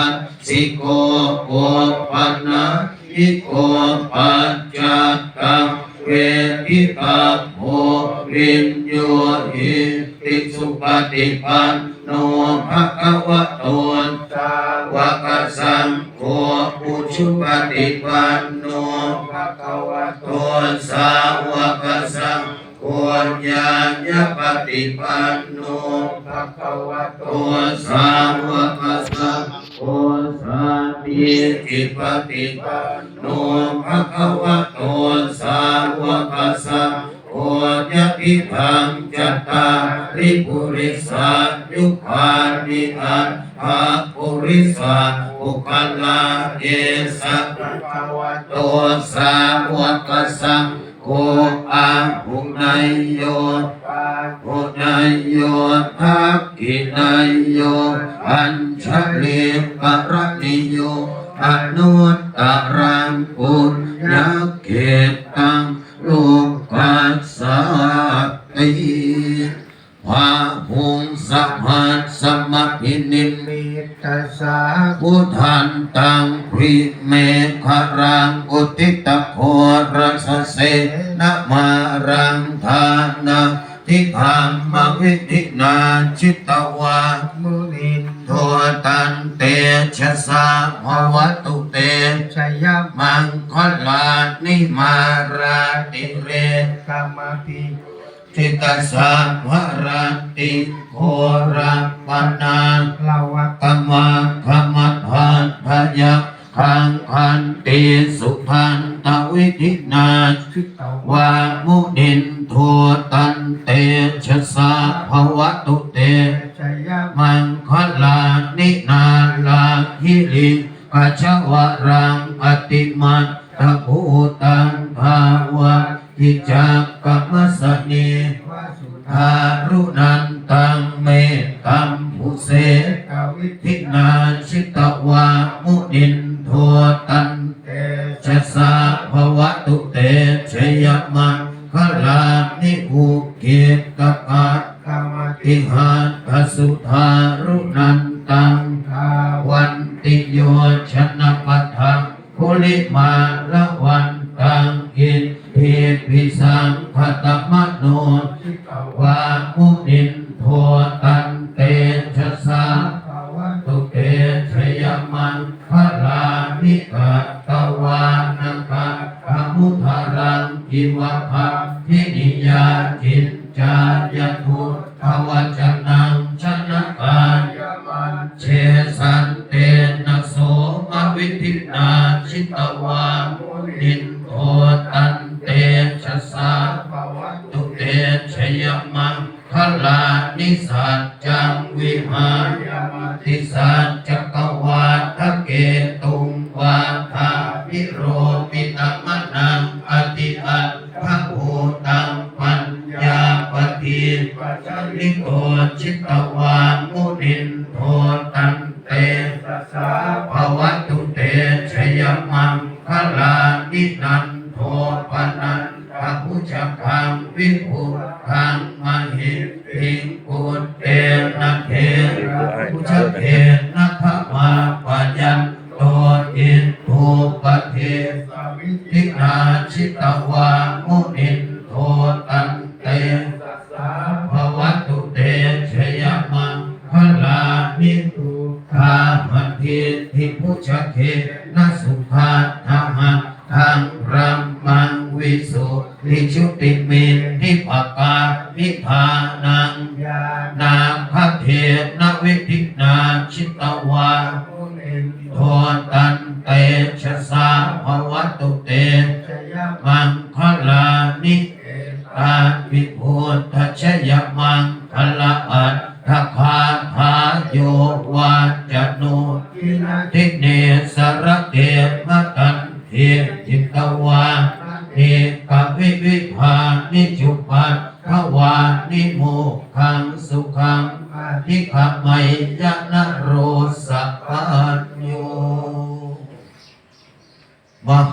ัสสิโกโกปันนะอิโกปัจจักังเวทิตาโมริมโยหิติสุปฏิปันโนภะคะวะโตสาวกสังโฆปุชุปฏิปันโนภะคะวะโตสาวกสังโฆญาญปฏิปันโนภะคะวะโตสา มีจิปฏิปันโนภะคะวะโตสาวกสังโฆญาติทังจัตตาริปุริสัตยุคานิอันภาปุริสัตอุคัลลาเอสัพพะวะโตสาวกสังโฆอาหุนายโยหุนายโยทักขินายโยอัญชลิกรณิโย อนุตตรังปุญญเขตังโลกัสสะติภาหุงสัมหัสสมพินิมิตสสะพุทันตังพิเมฆรังอุติตะโครัสเสนมารังทานาทิธรรมวิธินาชิตวามุ ทตันเตชะสาภวตุเตชยมังคลานิมาราติเรกรรมปิทิตาสาภรันติโครังปนาลาวะกมาขมัดหันพยาคังคันติสุพันตวิธินาชิตาวามุนินโทตันเตชะสาภวตุเตชยมัง ปัชวรังอติมันตะภูตังภาวะทิจักกมสเนวสุทารุนัน วานังกาขมุทารังจิวะภาทินิยาจินจายทุภวจนังชนะกายมันเชสันเตนะโสมวิธินาชิตวามุนินโทตันเตชะสาตุเตชยมังคลานิสัจจังวิหารยามาทิสัจจกวาทเกต นิโกชิตวามุนินโทตันเตตัสสะภวตุเตชยมังคลานินันโทปนันขพุชคังวิภุคังมหิปิงกุเตนะเทพุชเทนะ เทนวิธินาชิตวามุนินโทตันเตชะสาภวตุเตชยมังคลานิเอตาวิพุทธชยมังคละอัตถคาทาโยวาจโนกินาทิเนสรเตมตันเทจิตวาานิโมกขังสุขังอาทิขไมยะนโรสัพพัญโยม